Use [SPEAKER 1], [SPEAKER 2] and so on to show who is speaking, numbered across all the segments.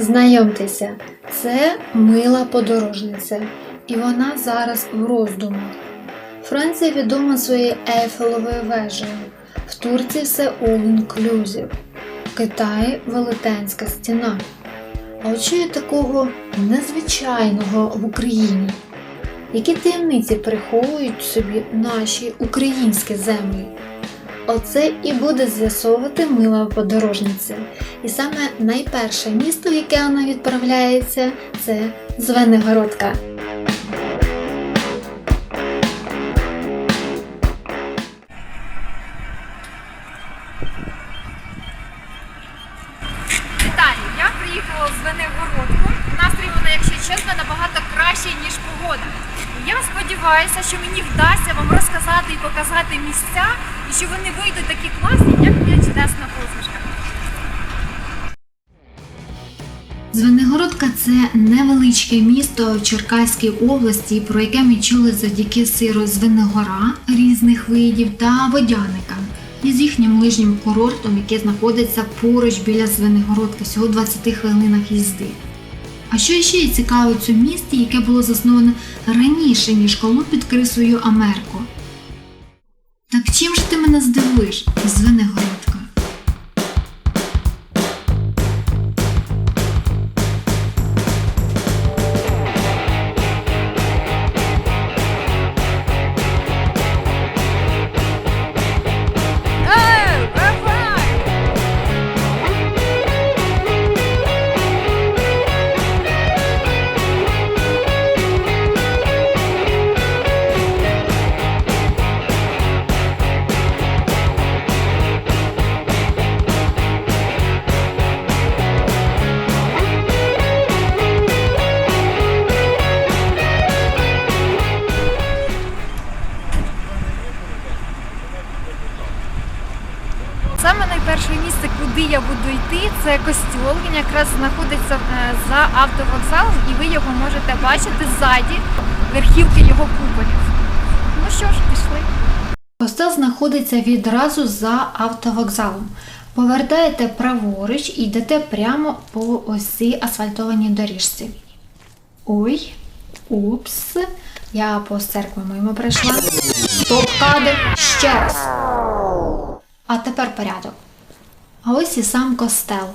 [SPEAKER 1] Знайомтеся, це мила подорожниця, і вона зараз в роздумах. Франція відома своєю Ейфелевою вежею, в Турції все all-inclusive, в Китаї велетенська стіна. А є такого незвичайного в Україні? Які таємниці приховують собі наші українські землі? Оце і буде з'ясовувати мила подорожниця. І саме найперше місто, в яке вона відправляється, це Звенигородка.
[SPEAKER 2] Вітаю! Я приїхала з Венегородку. Настрій вона, якщо чесно, набагато кращий, ніж погода. Я сподіваюся, що мені вдасться вам розказати і показати місця, і що вони вийдуть такі класні, як моя чудесна посмішка.
[SPEAKER 1] Звенигородка це невеличке місто в Черкаській області, про яке ми чули завдяки сиру Звенигора різних видів та водяникам. Із їхнім лижнім курортом, який знаходиться поруч біля Звенигородки, всього в 20 хвилинах їзди. А що ще є цікаво в цьому місті, яке було засноване раніше, ніж Колумб відкрив свою Америку? Так чим ж ти мене здивуєш, Звенигородка?
[SPEAKER 2] Бачити ззаді верхівки його куполів. Ну що ж, пішли.
[SPEAKER 1] Костел знаходиться відразу за автовокзалом. Повертаєте праворуч і йдете прямо по ось асфальтованій доріжці. Ой, упс, я по церкві мимо прийшла. Стоп кадр ще раз. А тепер порядок. А ось і сам костел.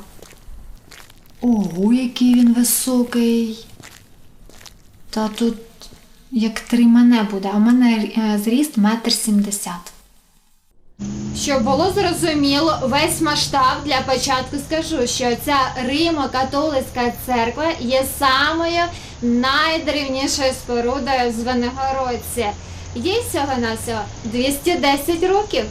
[SPEAKER 1] Ого, який він високий. Та тут як три мене буде, а в мене е, зріст метр сімдесят.
[SPEAKER 3] Щоб було зрозуміло весь масштаб для початку скажу, що ця Римо-католицька церква є самою найдревнішою спорудою в Звенигородці. Їй всього на всього 210 років.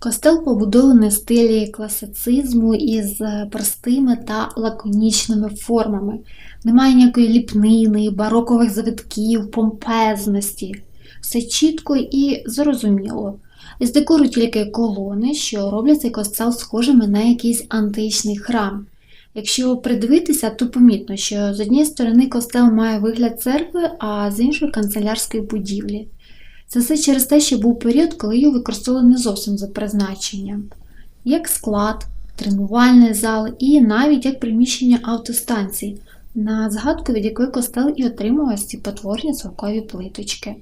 [SPEAKER 1] Костел побудований в стилі класицизму із е, простими та лаконічними формами. Немає ніякої ліпнини, барокових завитків, помпезності. Все чітко і зрозуміло. З декору тільки колони, що роблять цей костел схожими на якийсь античний храм. Якщо придивитися, то помітно, що з однієї сторони костел має вигляд церкви, а з іншої канцелярської будівлі. Це все через те, що був період, коли його використовували не зовсім за призначенням, як склад, тренувальний зал і навіть як приміщення автостанцій, на згадку від якої костел і отримував ці потворні цілкові плиточки.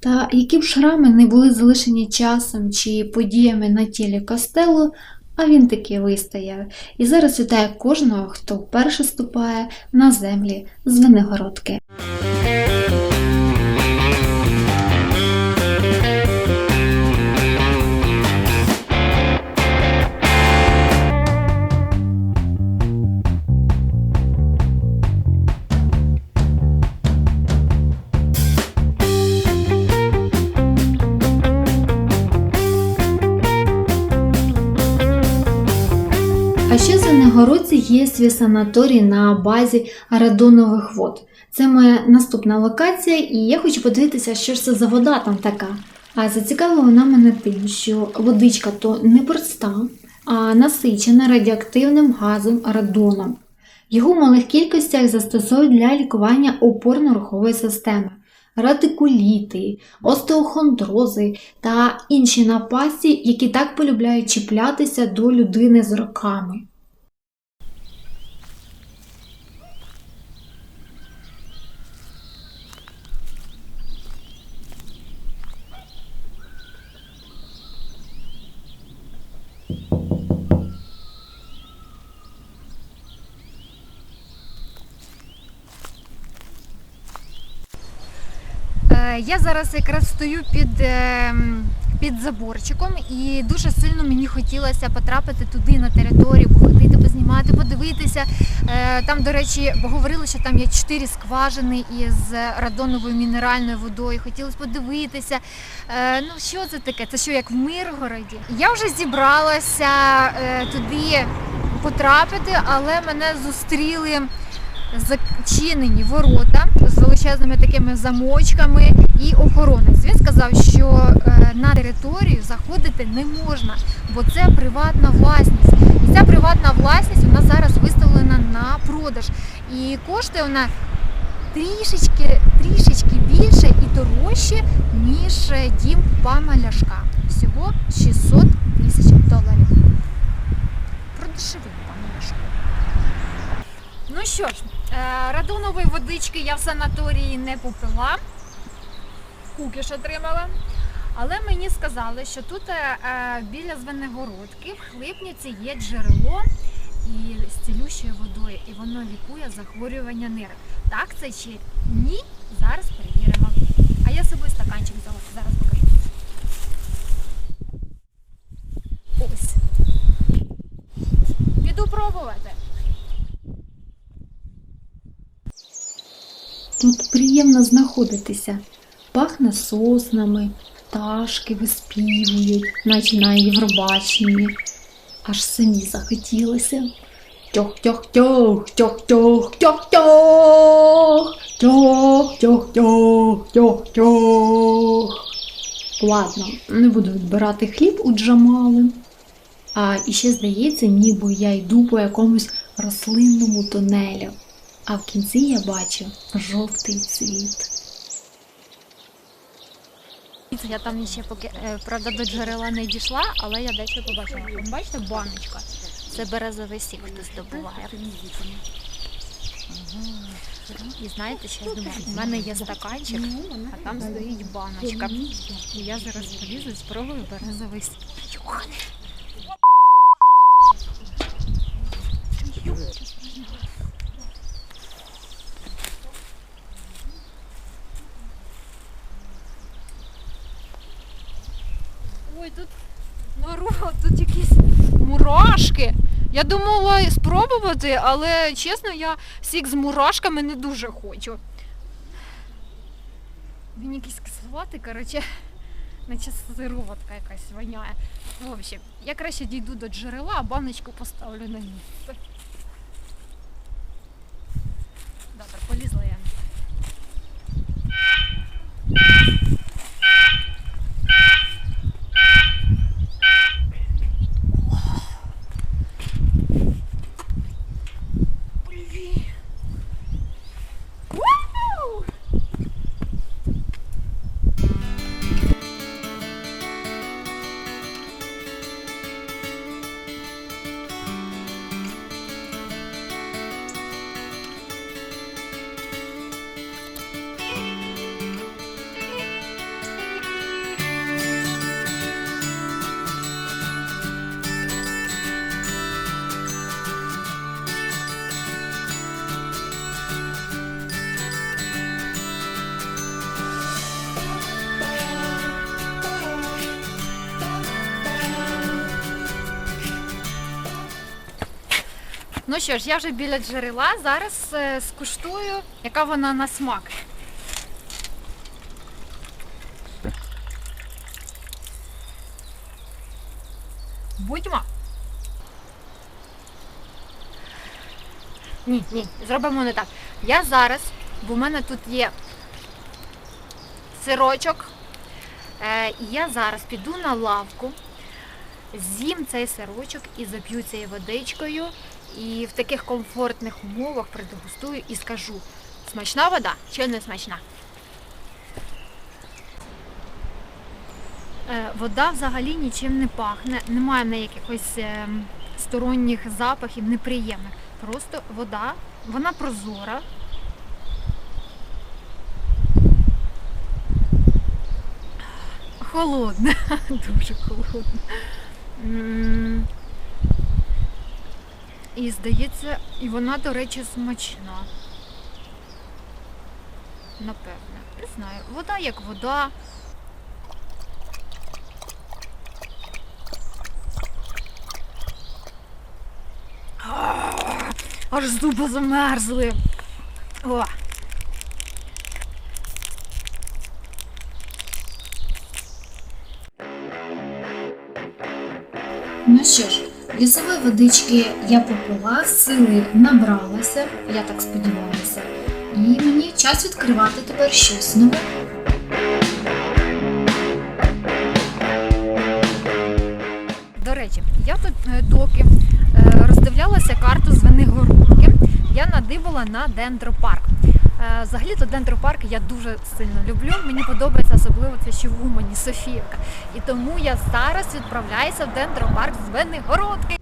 [SPEAKER 1] Та які б шрами не були залишені часом чи подіями на тілі костелу, а він таки вистояв і зараз вітає кожного, хто вперше ступає на землі з Венегородки. Є свій санаторій на базі радонових вод. Це моя наступна локація, і я хочу подивитися, що ж це за вода там така. А зацікавила вона мене тим, що водичка то не проста, а насичена радіоактивним газом радоном. Його в малих кількостях застосовують для лікування опорно-рухової системи, радикуліти, остеохондрози та інші напасті, які так полюбляють чіплятися до людини з роками.
[SPEAKER 2] Я зараз якраз стою під, ем, під заборчиком і дуже сильно мені хотілося потрапити туди на територію, походити, познімати, подивитися. Е, Там, до речі, говорили, що там є чотири скважини із радоновою мінеральною водою. Хотілося подивитися. Е, Ну що це таке? Це що як в Миргороді? Я вже зібралася е, туди потрапити, але мене зустріли зачинені ворота з величезними такими замочками і охоронець. Він сказав, що е, на територію заходити не можна, бо це приватна власність. І ця приватна власність вона зараз виставлена на продаж. І коштує вона трішечки, трішечки більше і дорожче, ніж е, дім пана Ляшка. Всього 600 тисяч доларів. Продешевив пане Ляшко. Ну що ж, радонової водички я в санаторії не попила, кукіш отримала. Але мені сказали, що тут е, е, біля Звенигородки в Хлипниці є джерело і з цілющою водою, і воно лікує захворювання нирок. Так це чи ні? Зараз перевіримо. А я собою стаканчик взяла, зараз покажу. Ось. Піду пробувати.
[SPEAKER 1] Тут приємно знаходитися. Пахне соснами, пташки виспівують, наче на Євробаченні. Аж самі захотілося. Тьох-тьох-тьох, тьох-тьох, тьох-тьох, тьох-тьох-тьох, тьох-тьох. Ладно, не буду відбирати хліб у Джамали. А іще здається, ніби я йду по якомусь рослинному тунелю. А в кінці я бачу жовтий цвіт.
[SPEAKER 2] Я там ще поки е, правда до джерела не дійшла, але я дещо побачила. Бачите, баночка. Це березовий сік хтось добуває. І знаєте, що я думаю, у мене є стаканчик, а там стоїть баночка. І я зараз полізу спробую березовий сік. Йохане. Ой, тут народ, тут якісь мурашки. Я думала спробувати, але чесно, я сік з мурашками не дуже хочу. Він якийсь кисловатий, коротше, наче сироватка якась воняє. В общем, я краще дійду до джерела, а баночку поставлю на місце. Добре, полізла я. Ну що ж, я вже біля джерела. Зараз е, скуштую, яка вона на смак. Будьмо. Ні, ні, зробимо не так. Я зараз, бо в мене тут є сирочок. Е, і я зараз піду на лавку, з'їм цей сирочок і зап'ю цією водичкою. І в таких комфортних умовах продегустую і скажу, смачна вода чи не смачна. Е, Вода взагалі нічим не пахне, немає в неї якихось ем, сторонніх запахів, неприємних. Просто вода, вона прозора. Холодна, дуже холодна. І здається, і вона, до речі, смачна. напевне. Не знаю. Вода як вода. Аж зуби замерзли. О.
[SPEAKER 1] Ну що ж, лісової водички я попила, сили набралася, я так сподіваюся. І мені час відкривати тепер щось нове.
[SPEAKER 2] До речі, я тут е, доки е, роздивлялася карту Звенигородки, я надибала на дендропарк. Е, Взагалі-то дендропарк я дуже сильно люблю. Мені подобається особливо це ще в Умані, Софіївка. І тому я зараз відправляюся в дендропарк Звенигородки.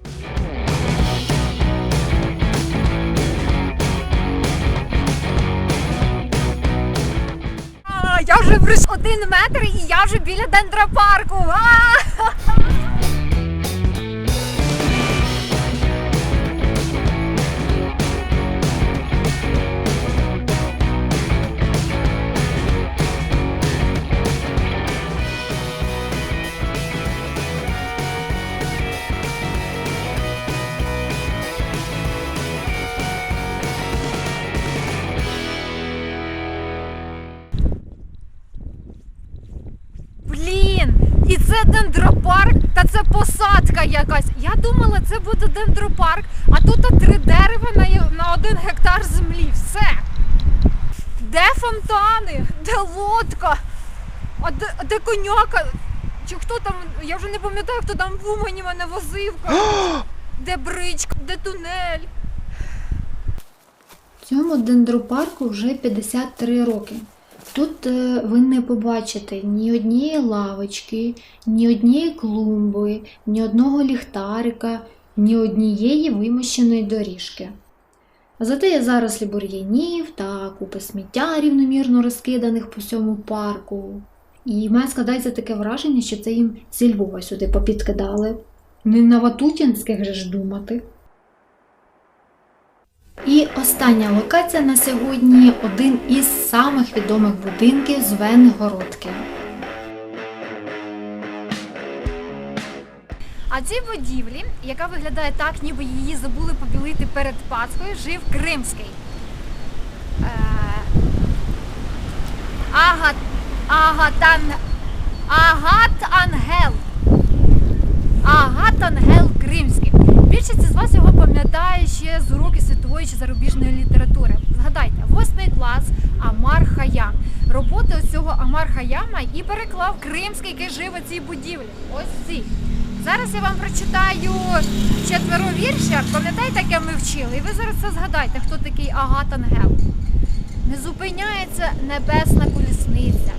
[SPEAKER 2] А, я вже пройшла один метр і я вже біля дендропарку. А! Посадка якась. Я думала, це буде дендропарк, а тут три дерева на, на один гектар землі. Все. Де фонтани? Де лодка? А де, а де коняка? Чи хто там? Я вже не пам'ятаю, хто там в Умані мене возив. де бричка, де тунель?
[SPEAKER 1] Цьому дендропарку вже 53 роки. Тут е, ви не побачите ні однієї лавочки, ні однієї клумби, ні одного ліхтарика, ні однієї вимощеної доріжки. Зате є зарослі бур'янів та купи сміття рівномірно розкиданих по всьому парку. І має складається таке враження, що це їм зі Львова сюди попідкидали. Не на Ватутінських же ж думати. І остання локація на сьогодні один із самих відомих будинків з Венгородки.
[SPEAKER 2] А цій будівлі, яка виглядає так, ніби її забули побілити перед Пасхою, жив Кримський. Е, Агат, Агатан, Агат Ангел. Агат Ангел Кримський. Більшість з вас його пам'ятає ще з уроків світової чи зарубіжної літератури. Згадайте, восьмий клас Амар Хаям. Роботи ось цього Амар Хаяма і переклав Кримський, який жив у цій будівлі. Ось ці. Зараз я вам прочитаю четверо віршів. Пам'ятаєте, яке ми вчили? І ви зараз це згадайте, хто такий Агат Ангел. Не зупиняється небесна колісниця,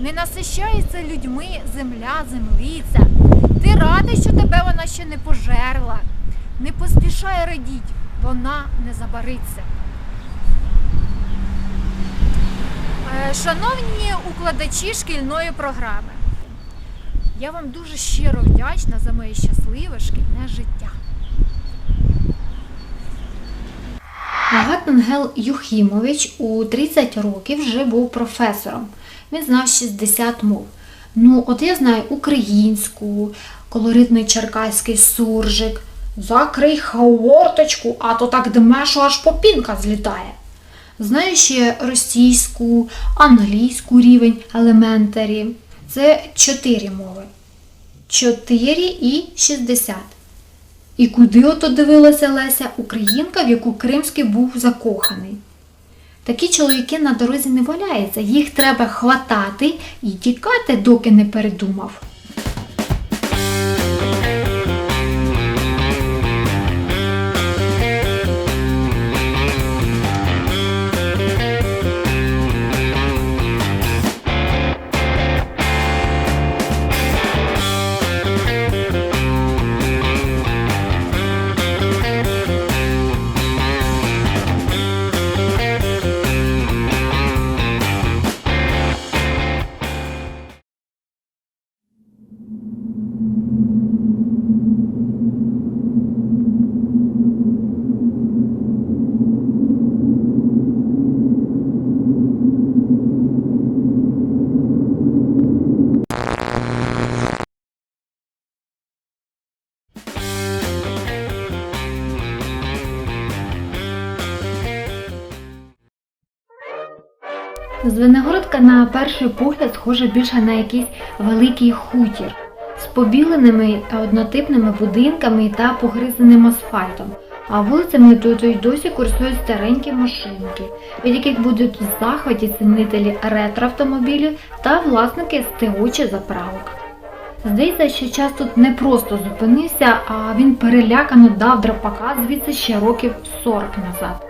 [SPEAKER 2] не насищається людьми земля, землиця. Ти радий, що тебе вона ще не пожерла. Не поспішай радіть, вона не забариться. Е, Шановні укладачі шкільної програми, я вам дуже щиро вдячна за моє щасливе шкільне життя.
[SPEAKER 1] Агат Ангел Юхімович у 30 років вже був професором. Він знав 60 мов. Ну, от я знаю українську, колоритний черкаський суржик. Закрий хаворточку, а то так дме, що аж попінка злітає. Знаю ще російську, англійську рівень елементарі. Це 4 мови. 4 і 60. І куди ото дивилася Леся, українка, в яку Кримський був закоханий. Такі чоловіки на дорозі не валяються, їх треба хватати і тікати, доки не передумав. Звенигородка на перший погляд схожа більше на якийсь великий хутір з побіленими та однотипними будинками та погризаним асфальтом. А вулицями тут і досі курсують старенькі машинки, від яких будуть в захваті цінителі ретроавтомобілів та власники СТО заправок. Здається, що час тут не просто зупинився, а він перелякано дав драпака звідси ще років 40 назад.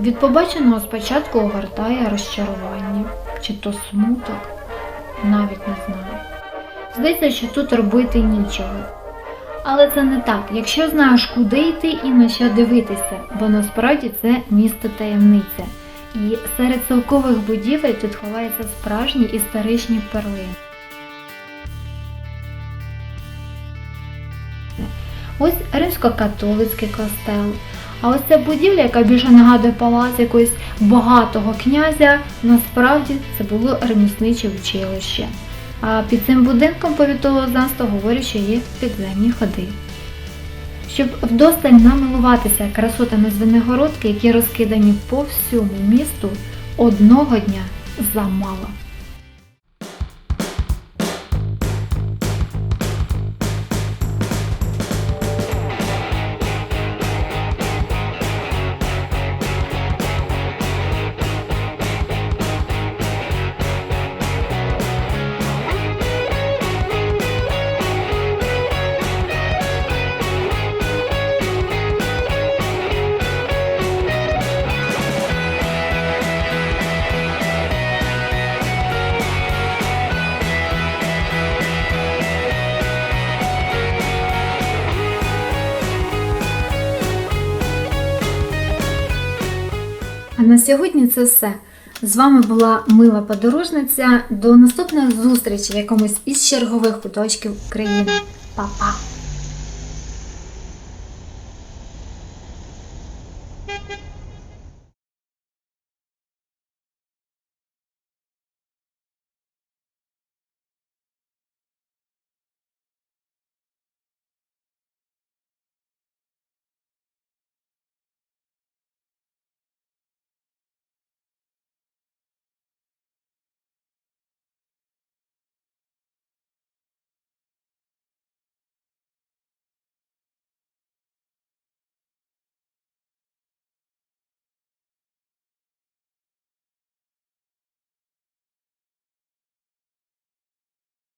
[SPEAKER 1] Від побаченого спочатку огортає розчарування, чи то смуток, навіть не знаю. Здається, що тут робити нічого. Але це не так, якщо знаєш, куди йти і на що дивитися, бо насправді це місто таємниця. І серед цілкових будівель тут ховаються справжні історичні перлини. Ось римсько-католицький костел. А ось ця будівля, яка більше нагадує палац якогось багатого князя, насправді це було ремісниче училище. А під цим будинком повітового знавства говорять, що є підземні ходи. Щоб вдосталь намилуватися красотами Звенигородки, які розкидані по всьому місту, одного дня замало. Сьогодні це все. З вами була мила подорожниця. До наступних зустрічей в якомусь із чергових куточків країни. Па-па!